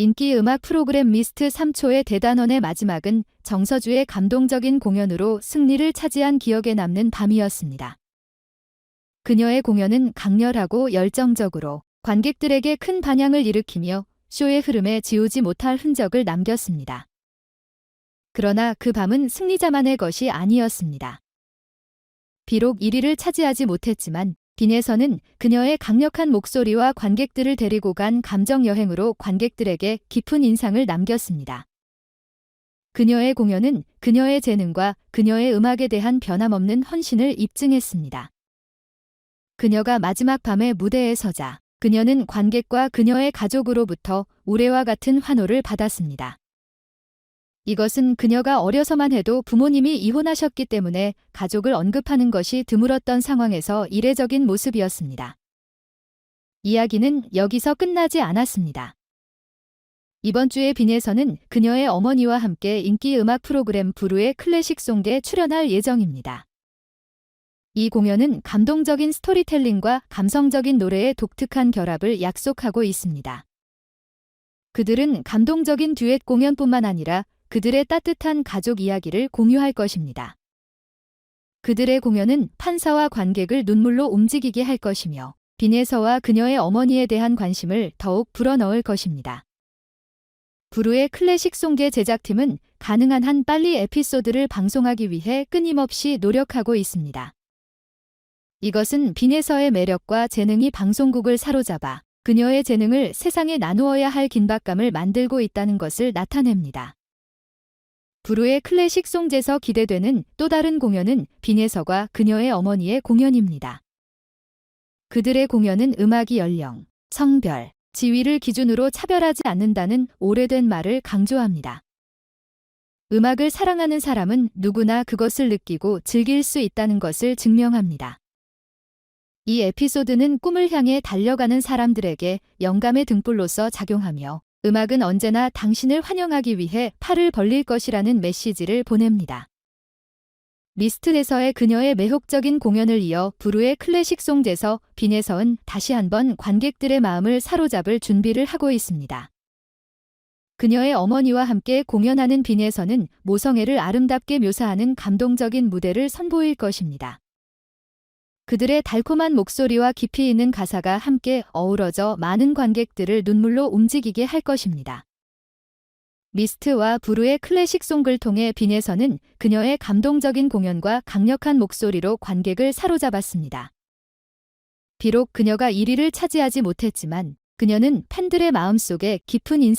인기 음악 프로그램 미스트 3초의 대단원의 마지막은 정서주의 감동적인 공연으로 승리를 차지한 기억에 남는 밤이었습니다. 그녀의 공연은 강렬하고 열정적으로 관객들에게 큰 반향을 일으키며 쇼의 흐름에 지우지 못할 흔적을 남겼습니다. 그러나 그 밤은 승리자만의 것이 아니었습니다. 비록 1위를 차지하지 못했지만 빈에서는 그녀의 강력한 목소리와 관객들을 데리고 간 감정 여행으로 관객들에게 깊은 인상을 남겼습니다. 그녀의 공연은 그녀의 재능과 그녀의 음악에 대한 변함없는 헌신을 입증했습니다. 그녀가 마지막 밤에 무대에 서자 그녀는 관객과 그녀의 가족으로부터 우레와 같은 환호를 받았습니다. 이것은 그녀가 어려서만 해도 부모님이 이혼하셨기 때문에 가족을 언급하는 것이 드물었던 상황에서 이례적인 모습이었습니다. 이야기는 여기서 끝나지 않았습니다. 이번 주에 빈에서는 그녀의 어머니와 함께 인기 음악 프로그램 부르의 클래식송에 출연할 예정입니다. 이 공연은 감동적인 스토리텔링과 감성적인 노래의 독특한 결합을 약속하고 있습니다. 그들은 감동적인 듀엣 공연뿐만 아니라 그들의 따뜻한 가족 이야기를 공유할 것입니다. 그들의 공연은 판사와 관객을 눈물로 움직이게 할 것이며 빈에서와 그녀의 어머니에 대한 관심을 더욱 불어넣을 것입니다. 부르의 클래식 송계 제작팀은 가능한 한 빨리 에피소드를 방송하기 위해 끊임없이 노력하고 있습니다. 이것은 빈에서의 매력과 재능이 방송국을 사로잡아 그녀의 재능을 세상에 나누어야 할 긴박감을 만들고 있다는 것을 나타냅니다. 부르의 클래식 송제서 기대되는 또 다른 공연은 빈에서과 그녀의 어머니의 공연입니다. 그들의 공연은 음악이 연령, 성별, 지위를 기준으로 차별하지 않는다는 오래된 말을 강조합니다. 음악을 사랑하는 사람은 누구나 그것을 느끼고 즐길 수 있다는 것을 증명합니다. 이 에피소드는 꿈을 향해 달려가는 사람들에게 영감의 등불로서 작용하며 음악은 언제나 당신을 환영하기 위해 팔을 벌릴 것이라는 메시지를 보냅니다. 미스트에서의 그녀의 매혹적인 공연을 이어 부르의 클래식송제서 빈에서은 다시 한번 관객들의 마음을 사로잡을 준비를 하고 있습니다. 그녀의 어머니와 함께 공연하는 빈에서는 모성애를 아름답게 묘사하는 감동적인 무대를 선보일 것입니다. 그들의 달콤한 목소리와 깊이 있는 가사가 함께 어우러져 많은 관객들을 눈물로 움직이게 할 것입니다. 미스트와 부르의 클래식 송글 통해 빈에서는 그녀의 감동적인 공연과 강력한 목소리로 관객을 사로잡았습니다. 비록 그녀가 1위를 차지하지 못했지만 그녀는 팬들의 마음속에 깊은 인상